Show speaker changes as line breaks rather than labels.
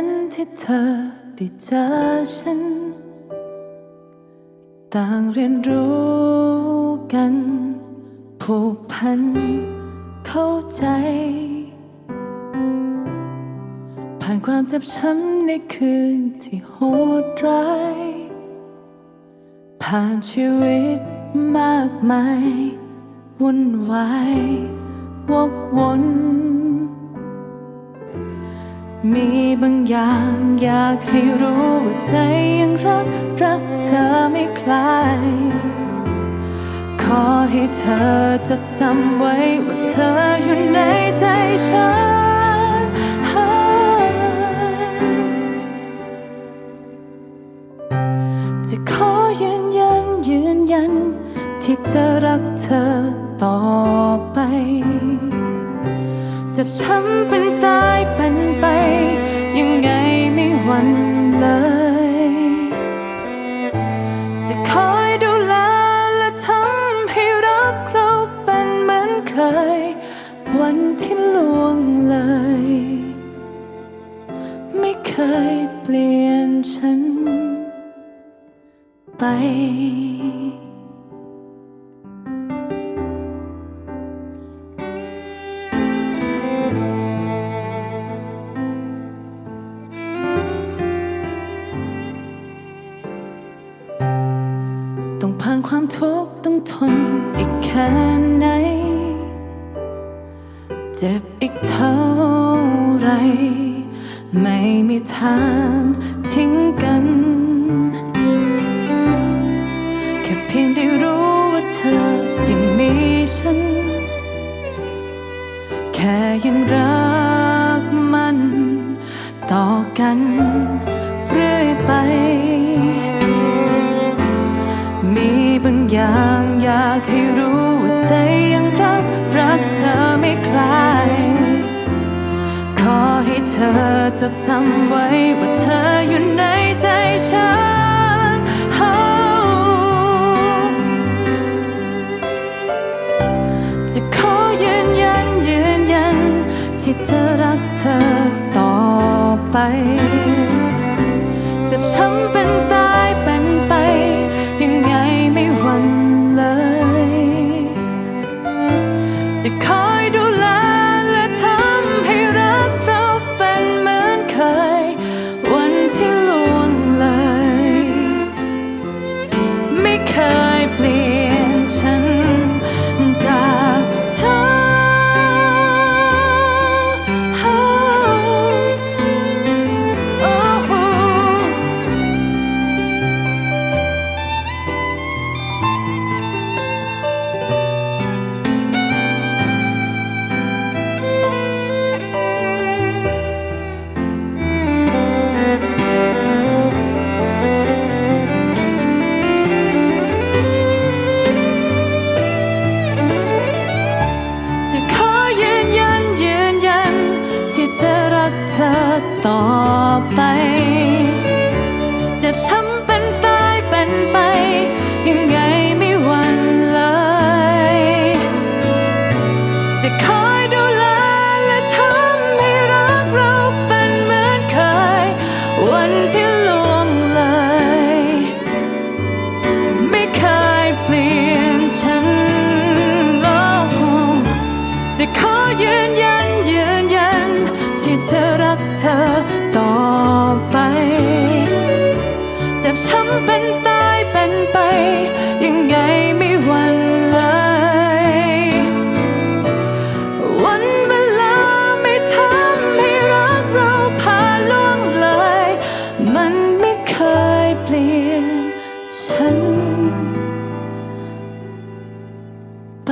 ้นนั้นที่เธอได้เจอฉัน ต่างเรียนรู้กัน ผูกพัน เข้าใจ ผ่านความเจ็บช้ำในคืนที่โหดร้าย ผ่านชีวิตมากมาย วุ่นวายวกวน มีบางอย่างอยากให้รู้ว่าใจยังรัก รักเธอไม่คลาย ขอให้เธอจดจำไว้ว่าเธออยู่ในใจฉัน จะขอยืนยันยืนยัน ที่จะรักเธอต่อไป จ็บช้ำเป็นตายเป็นไป ยังไงไม่หวั่นเลย จะคอยดูแลและทำให้รักเราเป็นเหมือนเคย วันที่ล่วงเลย ไม่เคยเปลี่ยนฉันไป ต้องผ่านความทุกข์ต้องทนอีกแค่ไหน เจ็บอีกเท่าไร ไม่มีทางทิ้งกัน แค่เพียงได้รู้ว่าเธอยังมีฉัน แค่ยังรักมันต่อกัน อย่างอยากให้รู้ว่าใจยังรัก รักเธอไม่คลาย ขอให้เธอจดจำไว้ว่าเธออยู่ในใจฉันจะขอยืนยันยืนยัน ที่จะรักเธอต่อไปจ็บช้ำเป็นเป็น ธอต่อไป เจ็บช้ำเป็นตายเป็นไป ยังไงไม่หวั่นเลย จะคอยดูแลและทำให้รักเราเป็นเหมือนเคย วันที่ล่วงเลย ไม่เคยเปลี่ยนฉันโอ้จะขอยืนยันยืนยัน รักเธอต่อไป เจ็บช้ำเป็นตายเป็นไป ยังไงไม่หวั่นเลย วันเวลาไม่ทำให้รักเราผ่านล่วงเลย มันไม่เคยเปลี่ยนฉันไป